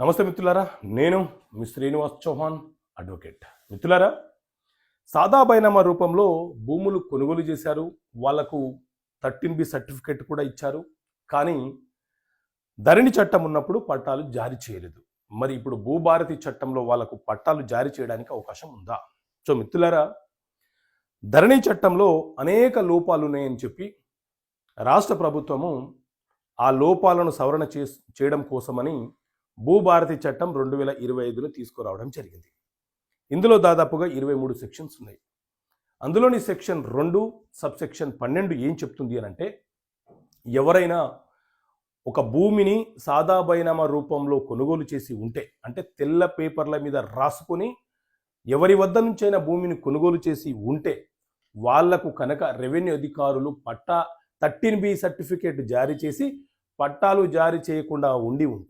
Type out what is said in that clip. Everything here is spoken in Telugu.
నమస్తే మిత్రులారా నేను మీ శ్రీనివాస్ చౌహాన్ అడ్వకేట్. మిత్రులారా సాదా బైనామా రూపంలో భూములు కొనుగోలు చేశారు వాళ్ళకు థర్టీన్ బి సర్టిఫికేట్ కూడా ఇచ్చారు కానీ ధరణి చట్టం ఉన్నప్పుడు పట్టాలు జారీ చేయలేదు. మరి ఇప్పుడు భూభారతి చట్టంలో వాళ్ళకు పట్టాలు జారీ చేయడానికి అవకాశం ఉందా? సో మిత్రులారా ధరణి చట్టంలో అనేక లోపాలు ఉన్నాయని చెప్పి రాష్ట్ర ప్రభుత్వము ఆ లోపాలను సవరణ చేయడం కోసమని భూభారతి చట్టం రెండు వేల ఇరవై ఐదును తీసుకురావడం జరిగింది. ఇందులో దాదాపుగా ఇరవై మూడు సెక్షన్స్ ఉన్నాయి. అందులోని సెక్షన్ రెండు సబ్ సెక్షన్ పన్నెండు ఏం చెప్తుంది అని అంటే ఎవరైనా ఒక భూమిని సాదా బైనామా రూపంలో కొనుగోలు చేసి ఉంటే అంటే తెల్ల పేపర్ల మీద రాసుకొని ఎవరి వద్ద నుంచైనా భూమిని కొనుగోలు చేసి ఉంటే వాళ్ళకు కనుక రెవెన్యూ అధికారులు పట్టా థర్టీన్ బి సర్టిఫికేట్ జారీ చేసి పట్టాలు జారీ చేయకుండా ఉండి ఉంటే